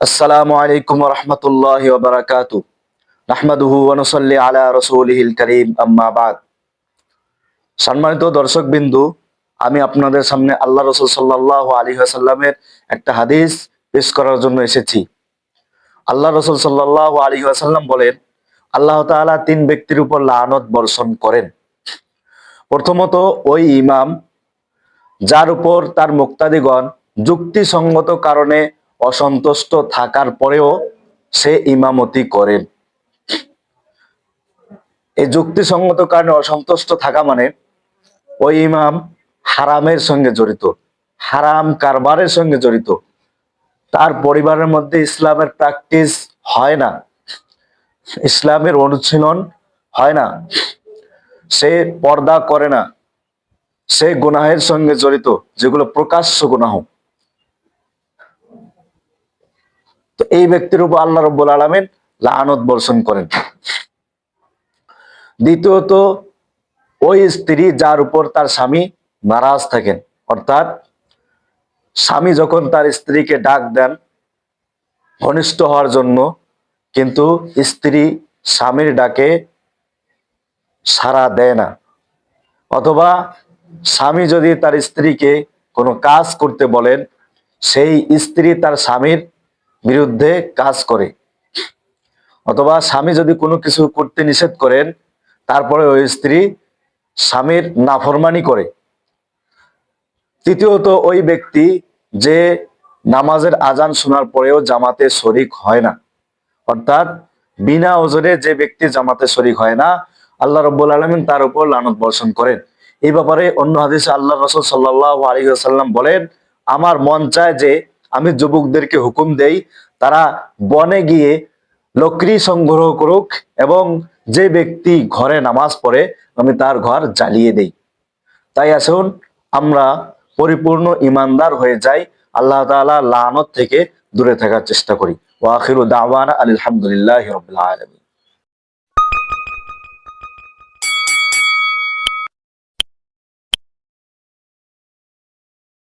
আসসালামু আলাইকুম রহমতুল্লাহ বারাকাতু নাহমাদুহু ওয়ানুসাল্লি আলা রসুলিহিল করিম, আম্মা বাদ। সম্মানিত দর্শক বিন্দু আমি আপনাদের সামনে আল্লাহ রসুল সাল্লাহ আলী আসাল্লামের একটা হাদিস পেশ করার জন্য এসেছি। আল্লাহ রসুল সাল্লাহ আলী আসাল্লাম বলেন, আল্লাহ তাআলা তিন ব্যক্তির উপর লানত বর্ষণ করেন। প্রথমত, ওই ইমাম যার উপর তার মুক্তাদিগণ যুক্তিসঙ্গত কারণে অসন্তুষ্ট থাকার পরেও সে ইমামতি করেন এই যুক্তিসঙ্গত কারণে অসন্তুষ্ট থাকা মানে ওই ইমাম হারামের সঙ্গে জড়িত, হারাম কারবারের সঙ্গে জড়িত। তার পরিবারের মধ্যে ইসলামের প্র্যাকটিস হয় না। ইসলামের অনুশীলন হয় না। সে পর্দা করে না। সে গুনাহের সঙ্গে জড়িত, যেগুলো প্রকাশ্য গুনাহ। এই ব্যক্তির উপর আল্লাহ রব্বুল আলমেন লানত বর্ষণ করেন। দ্বিতীয়ত, ওই স্ত্রী যার উপর তার স্বামী নারাজ থাকেন, অর্থাৎ স্বামী যখন তার স্ত্রীকে ডাক দেন ঘনিষ্ঠ হওয়ার জন্য, কিন্তু স্ত্রী স্বামীর ডাকে সাড়া দেয় না। অথবা স্বামী যদি তার স্ত্রীকে কোনো কাজ করতে বলেন, সেই স্ত্রী তার স্বামীর বিরুদ্ধে কাজ করে। অথবা স্বামী যদি কোনো কিছু করতে নিষেধ করেন, তারপরে ওই স্ত্রী স্বামীর নাফরমানি করে। তৃতীয়ত, ওই ব্যক্তি যে নামাজের আজান শোনার পরেও জামাতে শরিক হয় না। অর্থাৎ বিনা ওজনে যে ব্যক্তি জামাতে শরিক হয় না, আল্লাহ রব্বুল আলমিন তার উপর লানত বর্ষণ করেন। এই ব্যাপারে অন্য হাদিসে আল্লাহ রসুল সাল্লাহ আলী সাল্লাম বলেন, আমার মন চায় যে আমি যুবকদেরকে হুকুম দেই, তারা বনে গিয়ে লকড়ি সংগ্রহ করুক এবং যে ব্যক্তি ঘরে নামাজ পড়ে, আমি তার ঘর জ্বালিয়ে দেই। তাই আসুন, আমরা পরিপূর্ণ ইমানদার হয়ে যাই, আল্লাহ তাআলা লানত থেকে দূরে থাকার চেষ্টা করি। ওয়াখিরু দাওয়ানা আলহামদুলিল্লাহ রবিল আলমী